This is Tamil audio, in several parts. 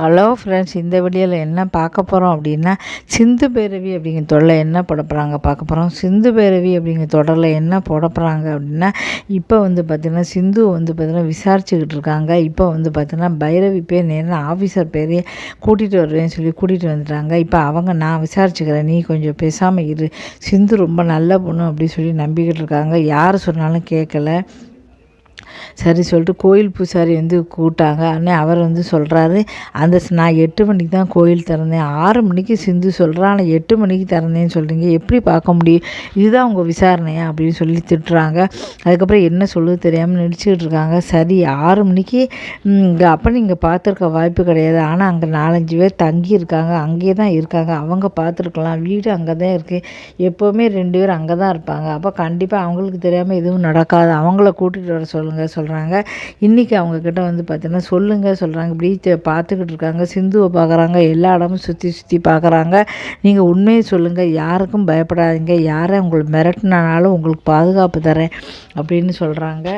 ஹலோ ஃப்ரெண்ட்ஸ் இந்த வீடியோவில் என்ன பார்க்க போகிறோம் அப்படின்னா சிந்து பேரவி அப்படிங்கிற தொடரில் என்ன போட போகிறாங்க பார்க்க போகிறோம் சிந்து பேரவி அப்படிங்கிற தொடரில் என்ன போட போகிறாங்க அப்படின்னா இப்போ வந்து பார்த்திங்கன்னா சிந்து வந்து பார்த்திங்கன்னா விசாரிச்சுக்கிட்டு இருக்காங்க. இப்போ வந்து பார்த்திங்கன்னா பைரவி பேர் நேரில் ஆஃபீஸர் பேரையே கூட்டிகிட்டு வருவேன்னு சொல்லி கூட்டிகிட்டு வந்துட்டாங்க. இப்போ அவங்க நான் விசாரிச்சுக்கிறேன் நீ கொஞ்சம் பேசாமல் இரு. சிந்து ரொம்ப நல்ல பொண்ணு அப்படின்னு சொல்லி நம்பிக்கிட்டு இருக்காங்க. யார் சொன்னாலும் கேட்கல சரி சொல்லிட்டு கோயில் பூசாரி வந்து கூப்பிட்டாங்க. அண்ணே அவர் வந்து சொல்கிறாரு அந்த நான் எட்டு மணிக்கு தான் கோயில் திறந்தேன். ஆறு மணிக்கு சிந்து சொல்கிறான் ஆனால் எட்டு மணிக்கு திறந்தேன்னு சொல்கிறீங்க எப்படி பார்க்க முடியும்? இதுதான் உங்கள் விசாரணையா? அப்படின்னு சொல்லி திட்டுறாங்க. அதுக்கப்புறம் என்ன சொல்லுது தெரியாமல் நடிச்சுக்கிட்டு இருக்காங்க. சரி ஆறு மணிக்கு இங்கே அப்போ நீங்கள் பார்த்துருக்க வாய்ப்பு கிடையாது. ஆனால் அங்கே நாலஞ்சு பேர் தங்கி இருக்காங்க. அங்கேயே தான் இருக்காங்க. அவங்க பார்த்துருக்கலாம். வீடு அங்கே தான் இருக்குது எப்போவுமே ரெண்டு பேர் அங்கே தான் இருப்பாங்க. அப்போ கண்டிப்பாக அவங்களுக்கு தெரியாமல் எதுவும் நடக்காது. அவங்கள கூட்டிகிட்டு வர சொல்லுங்கள் சொல்கிறாங்க இன்றைக்கி அவங்கக்கிட்ட வந்து பார்த்தீங்கன்னா சொல்லுங்கள் சொல்கிறாங்க இப்படி பார்த்துக்கிட்டு இருக்காங்க. சிந்துவை பார்க்குறாங்க எல்லா இடமும் சுற்றி சுற்றி பார்க்குறாங்க நீங்கள் உண்மையை சொல்லுங்கள் யாருக்கும் பயப்படாதீங்க. யாரை உங்களை மிரட்டினாலும் உங்களுக்கு பாதுகாப்பு தரேன் அப்படின்னு சொல்கிறாங்க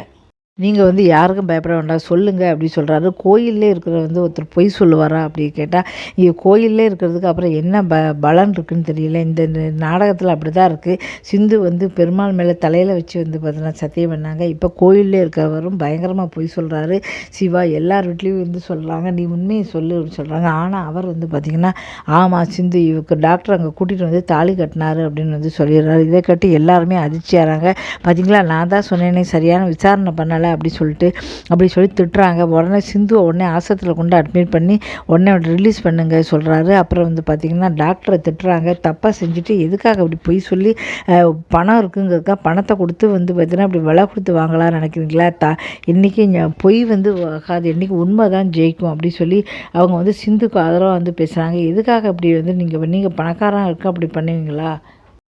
நீங்கள் வந்து யாருக்கும் பயப்பட வேண்டாம் சொல்லுங்கள் அப்படி சொல்கிறாரு கோயிலே இருக்கிற வந்து ஒருத்தர் பொய் சொல்லுவாரா அப்படி கேட்டால் இங்கே கோயிலே இருக்கிறதுக்கு அப்புறம் என்ன ப பலன் இருக்குன்னு தெரியல. இந்த நாடகத்தில் அப்படி தான் இருக்குது சிந்து வந்து பெருமாள் மேலே தலையில் வச்சு வந்து பார்த்தீங்கன்னா சத்தியம் பண்ணாங்க. இப்போ கோயிலே இருக்கிறவரும் பயங்கரமாக பொய் சொல்கிறாரு சிவா எல்லார் வீட்லேயும் வந்து சொல்கிறாங்க நீ உண்மையை சொல்லு அப்படின்னு சொல்கிறாங்க ஆனால் அவர் வந்து பார்த்திங்கன்னா ஆமாம் சிந்து இவருக்கு டாக்டர் அங்கே கூட்டிகிட்டு வந்து தாலி கட்டினாரு அப்படின்னு வந்து சொல்லிடுறாரு. இதை கட்டி எல்லாருமே அதிர்ச்சியாகிறாங்க பார்த்தீங்களா நான் தான் சொன்னேனே சரியான விசாரணை பண்ணலை. அப்படி சொல்லிட்டு அப்படி சொல்லி திட்டுறாங்க. உடனே சிந்துவை உடனே ஆசத்தில் கொண்டு அட்மிட் பண்ணி உடனே ரிலீஸ் பண்ணுங்க சொல்கிறாரு அப்புறம் வந்து பார்த்திங்கன்னா டாக்டரை திட்டுறாங்க. தப்பாக செஞ்சுட்டு எதுக்காக அப்படி பொய் சொல்லி பணம் இருக்குங்கிறக்கா பணத்தை கொடுத்து வந்து பார்த்திங்கன்னா அப்படி விலை கொடுத்து வாங்கலாம்னு நினைக்கிறீங்களா? த இன்றைக்கி பொய் வந்து ஆகாது இன்றைக்கி உண்மை தான் ஜெயிக்கும் அப்படி சொல்லி அவங்க வந்து சிந்துக்கு ஆதரவாக வந்து பேசுகிறாங்க எதுக்காக அப்படி வந்து நீங்கள் நீங்கள் பணக்காரன் இருக்க? அப்படி பண்ணுவீங்களா?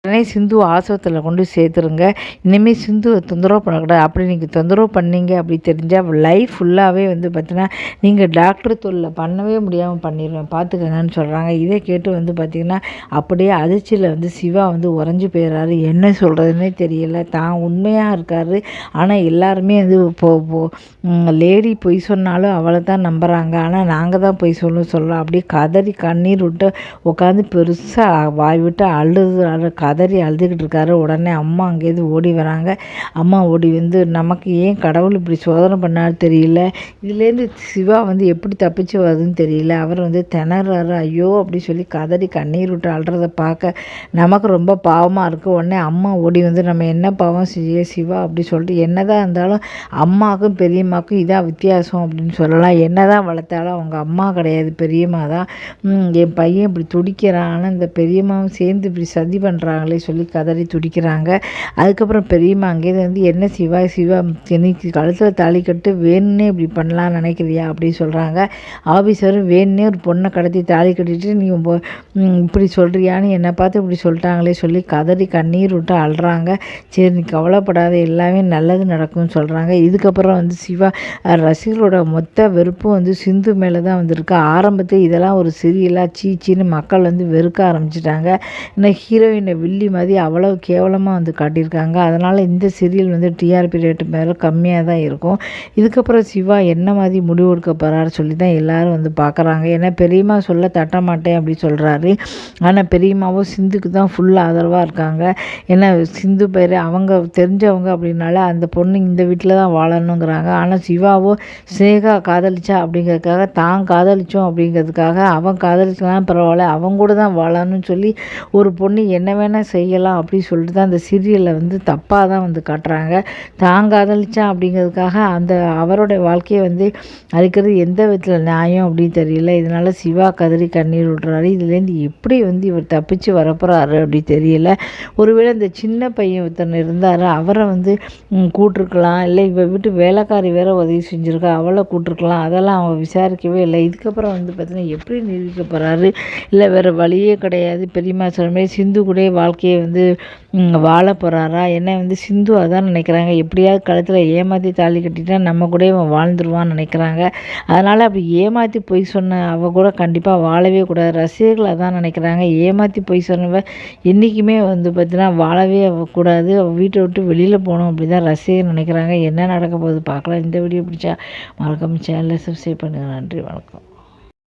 உடனே சிந்து ஆசிரத்தில் கொண்டு சேர்த்துருங்க. இனிமேல் சிந்துவை தொந்தரவு பண்ணக்கூடாது. அப்படி நீங்கள் தொந்தரவு பண்ணீங்க அப்படி தெரிஞ்சால் லைஃப் ஃபுல்லாகவே வந்து பார்த்தீங்கன்னா நீங்கள் டாக்டர் தொழில் பண்ணவே முடியாமல் பண்ணிடுவேன் பார்த்துக்கங்கன்னு சொல்கிறாங்க இதை கேட்டு வந்து பார்த்திங்கன்னா அப்படியே அதிர்ச்சியில் வந்து சிவா வந்து உறைஞ்சி போயிடுறாரு. என்ன சொல்கிறதுனே தெரியல. தான் உண்மையாக இருக்கார். ஆனால் எல்லாருமே வந்து இப்போ லேடி பொய் சொன்னாலும் அவளை தான் நம்புகிறாங்க ஆனால் நாங்கள் தான் பொய் சொல்லணும் சொல்கிறோம் அப்படியே கதறி கண்ணீர் விட்டு உட்காந்து பெருசாக வாய் விட்டு அழுது கதை கதறி அழுதுகிட்டு இருக்காரு. உடனே அம்மா அங்கேருந்து ஓடி வராங்க. அம்மா ஓடி வந்து நமக்கு ஏன் கடவுள் இப்படி சோதனை பண்ணாரு தெரியல? இதுலேருந்து சிவா வந்து எப்படி தப்பிச்சு வருதுன்னு தெரியல. அவர் வந்து திணறாரு. ஐயோ அப்படி சொல்லி கதறி கண்ணீர் விட்டு அழுறதை பார்க்க நமக்கு ரொம்ப பாவமாக இருக்குது உடனே அம்மா ஓடி வந்து நம்ம என்ன பாவம் செய்ய சிவா? அப்படி சொல்லிட்டு என்னதான் இருந்தாலும் அம்மாவுக்கும் பெரியம்மாவுக்கும் இதான் வித்தியாசம் அப்படின்னு சொல்லலாம். என்னதான் வளர்த்தாலும் அவங்க அம்மா கிடையாது. பெரியம்மா தான். என் பையன் இப்படி துடிக்கிறான். ஆனால் இந்த பெரியம்மாவும் சேர்ந்து இப்படி சதி பண்ணுறாங்க போகிறாங்களே சொல்லி கதறி துடிக்கிறாங்க. அதுக்கப்புறம் பெரியம்மா அங்கேயிருந்து என்ன சிவா சிவா இன்னைக்கு கழுத்தில் தாலி கட்டு வேணுன்னே இப்படி பண்ணலாம் நினைக்கிறியா? அப்படின்னு சொல்கிறாங்க ஆஃபீஸரும் வேணுன்னே ஒரு பொண்ணை கடத்தி தாலி கட்டிட்டு நீ இப்படி சொல்கிறியான்னு என்னை பார்த்து இப்படி சொல்லிட்டாங்களே சொல்லி கதறி கண்ணீர் விட்டு அழுறாங்க. சரி நீ கவலைப்படாத எல்லாமே நல்லது நடக்கும்னு சொல்கிறாங்க இதுக்கப்புறம் வந்து சிவா ரசிகர்களோட மொத்த வெறுப்பும் வந்து சிந்து மேலே தான் வந்திருக்கு. ஆரம்பத்தில் இதெல்லாம் ஒரு சீரியலாக சீச்சின்னு மக்கள் வந்து வெறுக்க ஆரம்பிச்சிட்டாங்க. இன்னும் ஹீரோயினை வில்லி மாதிரி அவ்வளோ கேவலமாக வந்து காட்டியிருக்காங்க. அதனால் இந்த சீரியல் வந்து டிஆர்பி ரேட்டு மேலே கம்மியாக தான் இருக்கும். இதுக்கப்புறம் சிவா என்ன மாதிரி முடிவு எடுக்க போகிறாரு சொல்லி தான் எல்லோரும் வந்து பார்க்குறாங்க ஏன்னா பெரியம்மா சொல்ல தட்ட மாட்டேன் அப்படி சொல்கிறாரு ஆனால் பெரியம்மாவும் சிந்துக்கு தான் ஃபுல் ஆதரவாக இருக்காங்க. ஏன்னா சிந்து பேர் அவங்க தெரிஞ்சவங்க அப்படின்னால அந்த பொண்ணு இந்த வீட்டில் தான் வாழணுங்கிறாங்க. ஆனால் சிவாவோ ஸ்னேகா காதலிச்சா? அப்படிங்கிறதுக்காக தான் காதலிச்சோம் அப்படிங்கிறதுக்காக அவன் காதலிச்சலாம் பரவாயில்ல அவங்க கூட தான் வாழணும்னு சொல்லி ஒரு பொண்ணு என்ன வேணால் செய்யலாம் அப்படின்னு சொல்லிட்டு தான் அந்த சீரியலில் வந்து தப்பாக தான் வந்து காட்டுறாங்க. தான் காதலிச்சான் அப்படிங்கிறதுக்காக அந்த அவருடைய வாழ்க்கையை வந்து அழிக்கிறது எந்த விதத்தில் நியாயம் அப்படின்னு தெரியல. இதனால் சிவா கதறி கண்ணீர் விட்றாரு. இதுலேருந்து எப்படி வந்து இவர் தப்பிச்சு வரப்போகிறாரு அப்படி தெரியல. ஒருவேளை இந்த சின்ன பையன் ஒருத்தன் இருந்தார் அவரை வந்து கூட்டிருக்கலாம். இல்லை இவ வீட்டு வேலைக்காரி வேற உதவி செஞ்சுருக்கா அவளை கூட்டிருக்கலாம். அதெல்லாம் அவன் விசாரிக்கவே இல்லை. இதுக்கப்புறம் வந்து பார்த்தீங்கன்னா எப்படி நிரூபிக்க போகிறாரு இல்லை வேறு வழியே கிடையாது. பெரியம்மா சொல்கிற மாதிரி சிந்து கூட வாழ்க்கை வாழ்க்கையை வந்து வாழ போகிறாரா என்ன வந்து சிந்துவாக தான் நினைக்கிறாங்க. எப்படியாவது கழுத்தில் ஏமாற்றி தாலி கட்டிட்டா நம்ம கூட இவன் வாழ்ந்துருவான்னு நினைக்கிறாங்க. அதனால் அப்படி ஏமாற்றி பொய் சொன்ன அவள் கூட கண்டிப்பாக வாழவே கூடாது. ரசிகர்கள் அதான் நினைக்கிறாங்க. ஏமாற்றி பொய் சொன்னவ என்றைக்குமே வந்து பார்த்தீங்கன்னா வாழவே கூடாது. அவள் வீட்டை விட்டு வெளியில் போகணும் அப்படி தான் ரசிகர் நினைக்கிறாங்க. என்ன நடக்க போகுது பார்க்கலாம். இந்த வீடியோ பிடிச்சா மறக்காம சேனலை சப்ஸ்கிரைப் பண்ணுங்கள் நன்றி வணக்கம்.